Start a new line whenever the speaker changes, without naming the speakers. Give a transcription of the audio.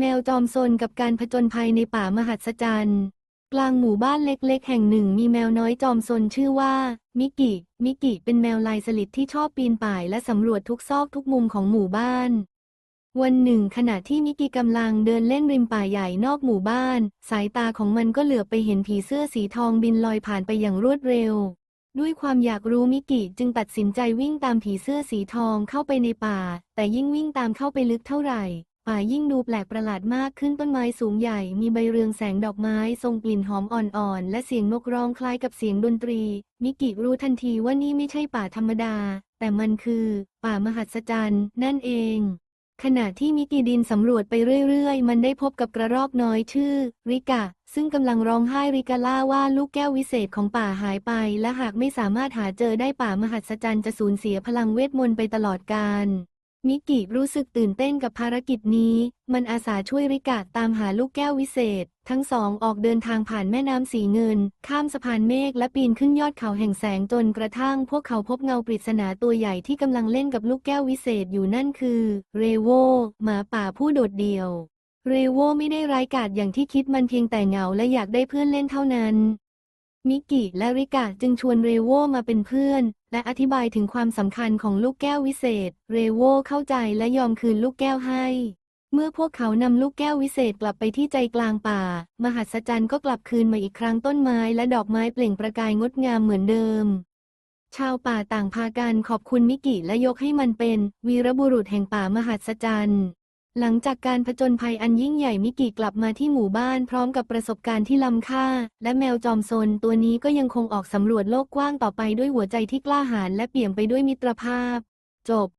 แมวจอมซนกับการผจญภัยในป่ามหัศจรรย์ กลางหมู่บ้านเล็กๆ แห่งหนึ่งมีแมวน้อยจอมซนชื่อว่า มิกิ มิกิเป็นแมวลายสลิดที่ชอบปีนป่ายและสำรวจทุกซอกทุกมุมของหมู่บ้าน วันหนึ่งขณะที่มิกิกำลังเดินเล่นริมป่าใหญ่นอกหมู่บ้าน สายตาของมันก็เหลือบไปเห็นผีเสื้อสีทองบินลอยผ่านไปอย่างรวดเร็ว ด้วยความอยากรู้มิกิจึงตัดสินใจวิ่งตามผีเสื้อสีทองเข้าไปในป่า แต่ยิ่งวิ่งตามเข้าไปลึกเท่าไหร่ ป่ายิ่งดูแปลกประหลาดมากขึ้นต้นไม้สูงใหญ่ มีใบเรืองแสงดอกไม้ทรงกลิ่นหอมอ่อนๆ และเสียงนกร้องคล้ายกับเสียงดนตรี มิกิรู้ทันทีว่านี่ไม่ใช่ป่าธรรมดา แต่มันคือ ป่ามหัศจรรย์นั่นเอง ขณะที่มิกิดินสำรวจไปเรื่อยๆ มันได้พบกับกระรอกน้อยชื่อ ริกะ ซึ่งกำลังร้องไห้ริกาล่าว่าลูกแก้ววิเศษของป่าหายไป และหากไม่สามารถหาเจอได้ป่ามหัศจรรย์จะสูญเสียพลังเวทมนต์ไปตลอดกาล มิกิรู้สึกตื่นเต้นกับภารกิจนี้ มันอาสาช่วยริกะตามหาลูกแก้ววิเศษ ทั้งสองออกเดินทางผ่านแม่น้ำสีเงิน ข้ามสะพานเมฆและปีนขึ้นยอดเขาแห่งแสงจนกระทั่งพวกเขาพบเงาปริศนาตัวใหญ่ที่กำลังเล่นกับลูกแก้ววิเศษอยู่นั่นคือ เรโวหมาป่าผู้โดดเดี่ยว เรโวไม่ได้ร้ายกาจอย่างที่คิดมันเพียงแต่เหงาและอยากได้เพื่อนเล่นเท่านั้น มิกิและริกะจึงชวนเรโวมาเป็นเพื่อน และอธิบายถึงความสำคัญของลูกแก้ววิเศษ เรโวเข้าใจและยอมคืนลูกแก้วให้ เมื่อพวกเขานำลูกแก้ววิเศษกลับไปที่ใจกลางป่า มหัศจรรย์ก็กลับคืนมาอีกครั้งต้นไม้และดอกไม้เปล่งประกายงดงามเหมือนเดิม ชาวป่าต่างพากันขอบคุณมิกิและยกให้มันเป็น วีรบุรุษแห่งป่ามหัศจรรย์ หลังจากการผจญภัยอันยิ่งใหญ่มิกิกลับมาที่หมู่บ้านพร้อมกับประสบการณ์ที่ล้ำค่า และแมวจอมซนตัวนี้ก็ยังคงออกสำรวจโลกกว้างต่อไปด้วยหัวใจที่กล้าหาญและเปี่ยมไปด้วยมิตรภาพ จบ